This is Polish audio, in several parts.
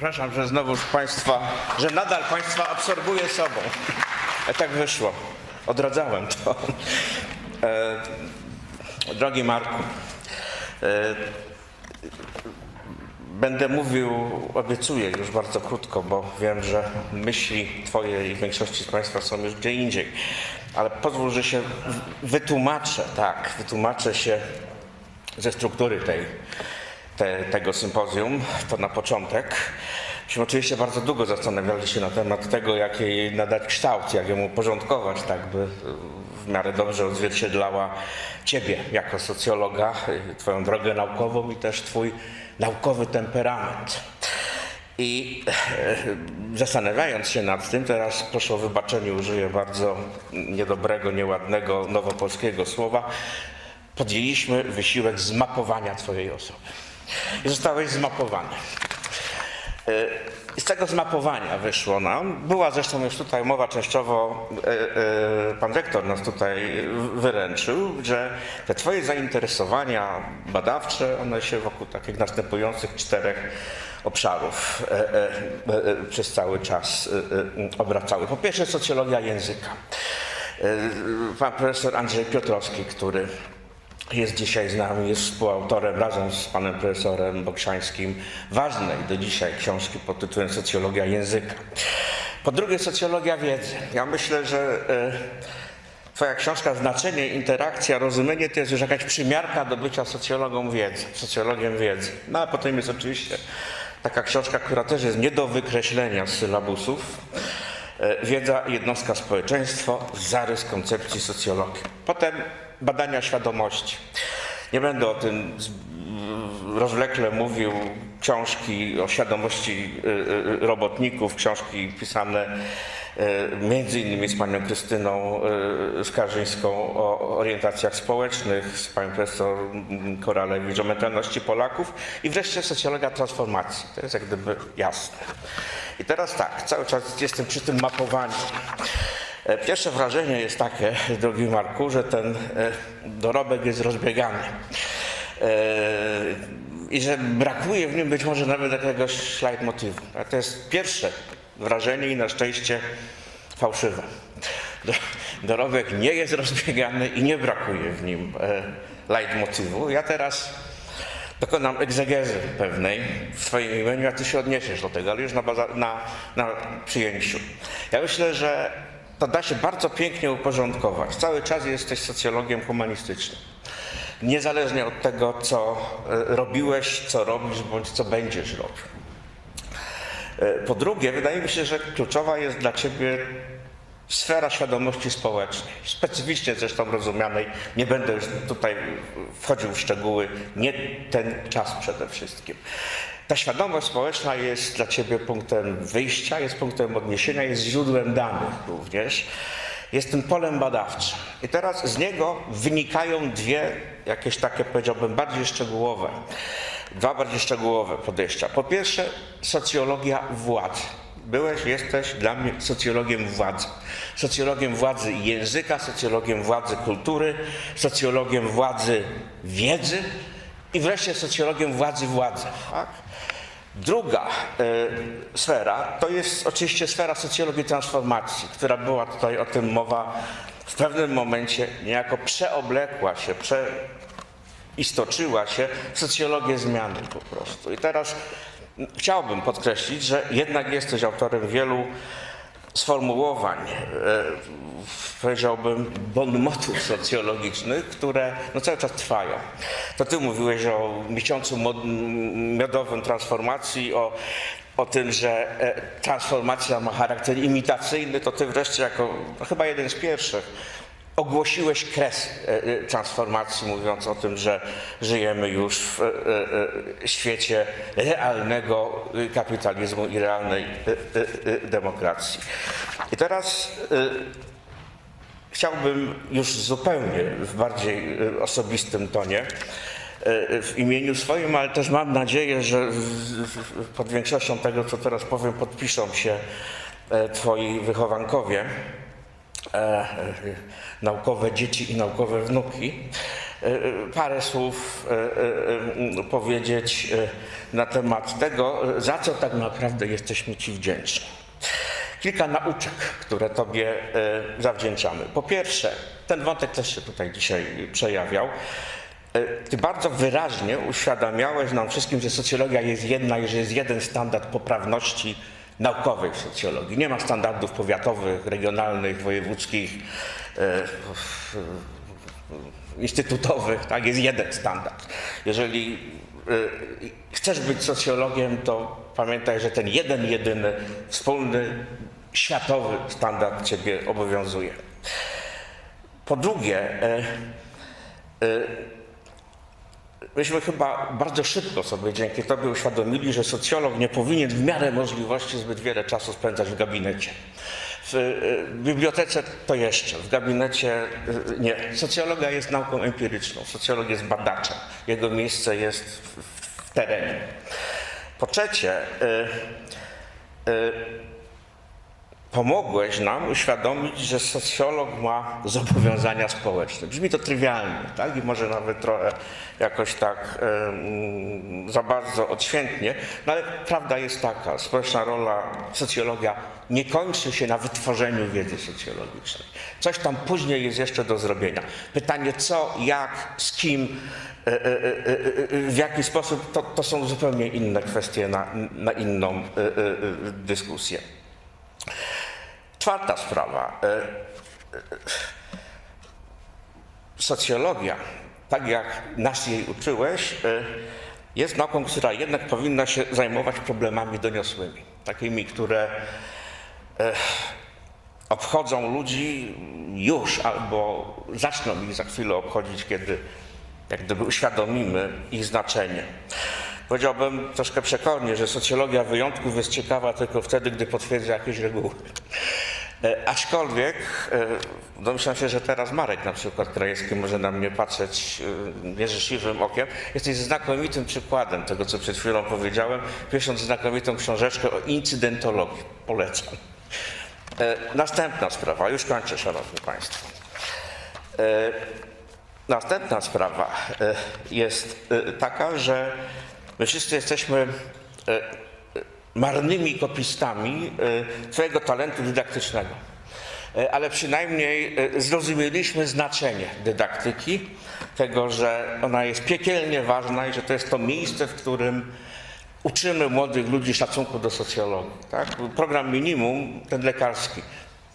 Przepraszam, że znowuż Państwa, że nadal Państwa absorbuję sobą. E, tak wyszło. Odradzałem to. E, drogi Marku, e, będę mówił, obiecuję już bardzo krótko, bo wiem, że myśli Twoje i większości z Państwa są już gdzie indziej. Ale pozwól, że się wytłumaczę, tak, wytłumaczę się ze struktury tej, te, tego sympozjum, to na początek. Myśmy oczywiście bardzo długo zastanawiali się na temat tego, jak jej nadać kształt, jak ją uporządkować, tak by w miarę dobrze odzwierciedlała Ciebie jako socjologa, Twoją drogę naukową i też Twój naukowy temperament. I e, zastanawiając się nad tym, teraz proszę o wybaczenie, użyję bardzo niedobrego, nieładnego, nowopolskiego słowa, podjęliśmy wysiłek zmapowania Twojej osoby. I zostałeś zmapowany. E, z tego zmapowania wyszło nam, była zresztą już tutaj mowa częściowo, e, e, pan rektor nas tutaj wyręczył, że te twoje zainteresowania badawcze, one się wokół takich następujących czterech obszarów przez cały czas obracały. Po pierwsze socjologia języka. Pan profesor Andrzej Piotrowski, który jest dzisiaj z nami, jest współautorem razem z panem profesorem Bokszańskim ważnej do dzisiaj książki pod tytułem Socjologia języka. Po drugie socjologia wiedzy. Ja myślę, że e, twoja książka Znaczenie, interakcja, rozumienie to jest już jakaś przymiarka do bycia socjologą wiedzy, socjologiem wiedzy. No a potem jest oczywiście taka książka, która też jest nie do wykreślenia z sylabusów. E, Wiedza, jednostka, społeczeństwo, zarys koncepcji socjologii. Potem badania świadomości. Nie będę o tym rozwlekle mówił. Książki o świadomości y, y, robotników, książki pisane y, między innymi z panią Krystyną Skarżyńską o orientacjach społecznych, z panią profesor Koralewicz o mentalności Polaków i wreszcie socjologia transformacji. To jest jak gdyby jasne. I teraz tak, cały czas jestem przy tym mapowaniu. E, Pierwsze wrażenie jest takie, drogi Marku, że ten e, dorobek jest rozbiegany. E, I że brakuje w nim być może nawet jakiegoś leitmotywu. A to jest pierwsze wrażenie i na szczęście fałszywe. Do- Dorobek nie jest rozbiegany i nie brakuje w nim leitmotywu. Ja teraz dokonam egzegezy pewnej w swoim imieniu, a ty się odniesiesz do tego, ale już na, baza, na, na przyjęciu. Ja myślę, że to da się bardzo pięknie uporządkować. Cały czas jesteś socjologiem humanistycznym. Niezależnie od tego, co e, robiłeś, co robisz, bądź co będziesz robił. E, Po drugie, wydaje mi się, że kluczowa jest dla ciebie sfera świadomości społecznej, specyficznie zresztą rozumianej. Nie będę już tutaj wchodził w szczegóły, nie ten czas przede wszystkim. Ta świadomość społeczna jest dla ciebie punktem wyjścia, jest punktem odniesienia, jest źródłem danych również. Jest tym polem badawczym. I teraz z niego wynikają dwie, jakieś takie powiedziałbym, bardziej szczegółowe, dwa bardziej szczegółowe podejścia. Po pierwsze, socjologia władzy. Byłeś, jesteś dla mnie socjologiem władzy. Socjologiem władzy języka, socjologiem władzy kultury, socjologiem władzy wiedzy i wreszcie socjologiem władzy władzy. Tak? Druga e, sfera to jest oczywiście sfera socjologii transformacji, która była tutaj o tym mowa w pewnym momencie niejako przeoblekła się, przeistoczyła się w socjologię zmiany po prostu. I teraz chciałbym podkreślić, że jednak jesteś autorem wielu sformułowań, e, powiedziałbym, bonmotów socjologicznych, które no, cały czas trwają. To ty mówiłeś o miesiącu miodowym transformacji, o, o tym, że e, transformacja ma charakter imitacyjny, to ty wreszcie jako no, chyba jeden z pierwszych ogłosiłeś kres e, e, transformacji, mówiąc o tym, że żyjemy już w e, świecie realnego kapitalizmu i realnej demokracji. I teraz chciałbym już zupełnie w bardziej osobistym tonie w imieniu swoim, ale też mam nadzieję, że pod większością tego, co teraz powiem, podpiszą się twoi wychowankowie, naukowe dzieci i naukowe wnuki. e, parę słów e, e, e, powiedzieć e, na temat tego, e, za co tak naprawdę jesteśmy Ci wdzięczni. Kilka nauczek, które Tobie e, zawdzięczamy. Po pierwsze, ten wątek też się tutaj dzisiaj przejawiał. E, Ty bardzo wyraźnie uświadamiałeś nam wszystkim, że socjologia jest jedna i że jest jeden standard poprawności naukowej socjologii. Nie ma standardów powiatowych, regionalnych, wojewódzkich, e, instytutowych, tak? Jest jeden standard. Jeżeli e, chcesz być socjologiem, to pamiętaj, że ten jeden, jedyny, wspólny, światowy standard Ciebie obowiązuje. Po drugie, e, Myśmy chyba bardzo szybko sobie dzięki Tobie uświadomili, że socjolog nie powinien w miarę możliwości zbyt wiele czasu spędzać w gabinecie. W y, bibliotece to jeszcze, w gabinecie y, nie. Socjologia jest nauką empiryczną, socjolog jest badaczem. Jego miejsce jest w, w terenie. Po trzecie, y, y, pomogłeś nam uświadomić, że socjolog ma zobowiązania społeczne. Brzmi to trywialnie, tak? I może nawet trochę jakoś tak em, za bardzo odświętnie, no ale prawda jest taka, społeczna rola socjologia nie kończy się na wytworzeniu wiedzy socjologicznej. Coś tam później jest jeszcze do zrobienia. Pytanie co, jak, z kim, e, e, e, w jaki sposób, to, to są zupełnie inne kwestie na, na inną dyskusję. Czwarta sprawa. E, e, Socjologia, tak jak nas jej uczyłeś, e, jest nauką, która jednak powinna się zajmować problemami doniosłymi. Takimi, które obchodzą ludzi już albo zaczną ich za chwilę obchodzić, kiedy jak gdyby uświadomimy ich znaczenie. Powiedziałbym troszkę przekornie, że socjologia wyjątków jest ciekawa tylko wtedy, gdy potwierdza jakieś reguły. E, Aczkolwiek e, domyślam się, że teraz Marek na przykład Krajewski może na mnie patrzeć e, nieżyczliwym okiem. Jesteś znakomitym przykładem tego, co przed chwilą powiedziałem, pisząc znakomitą książeczkę o incydentologii. Polecam. Następna sprawa, już kończę, Szanowni Państwo. Następna sprawa jest taka, że my wszyscy jesteśmy e, e, marnymi kopistami e, Twojego talentu dydaktycznego. E, Ale przynajmniej e, zrozumieliśmy znaczenie dydaktyki, tego, że ona jest piekielnie ważna i że to jest to miejsce, w którym uczymy młodych ludzi szacunku do socjologii. Tak? Program minimum, ten lekarski,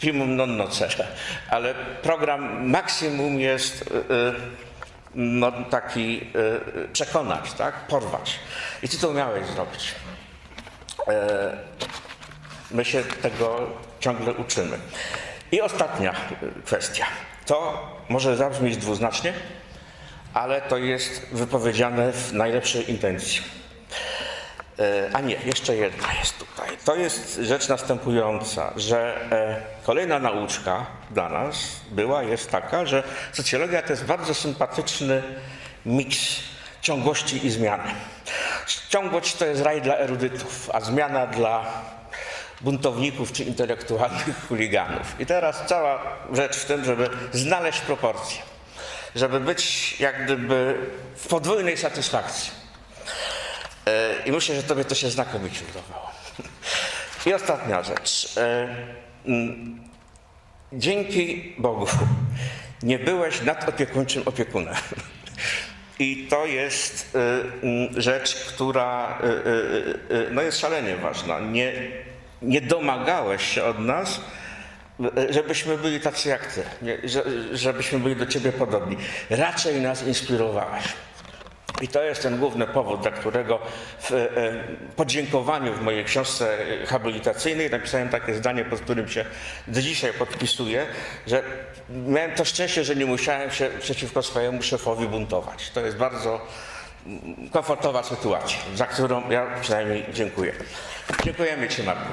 primum non nocere, ale program maksimum jest y, y, no, taki y, y, przekonać, tak? porwać. I ty to umiałeś zrobić. E, My się tego ciągle uczymy. I ostatnia y, kwestia. To może zabrzmieć dwuznacznie, ale to jest wypowiedziane w najlepszej intencji. E, A nie, jeszcze jedna jest tutaj. To jest rzecz następująca, że e, kolejna nauczka dla nas była, jest taka, że socjologia to jest bardzo sympatyczny miks ciągłości i zmiany. Ciągłość to jest raj dla erudytów, a zmiana dla buntowników czy intelektualnych chuliganów. I teraz cała rzecz w tym, żeby znaleźć proporcje, żeby być jak gdyby w podwójnej satysfakcji. E, I myślę, że tobie to się znakomicie udawało. I ostatnia rzecz. E, Dzięki Bogu nie byłeś nadopiekuńczym opiekunem. I to jest e, rzecz, która no jest szalenie ważna. Nie, nie domagałeś się od nas, żebyśmy byli tacy jak ty, żebyśmy byli do ciebie podobni. Raczej nas inspirowałeś. I to jest ten główny powód, dla którego w e, podziękowaniu w mojej książce habilitacyjnej napisałem takie zdanie, pod którym się do dzisiaj podpisuję, że miałem to szczęście, że nie musiałem się przeciwko swojemu szefowi buntować. To jest bardzo mm, komfortowa sytuacja, za którą ja przynajmniej dziękuję. Dziękujemy Ci, Marku.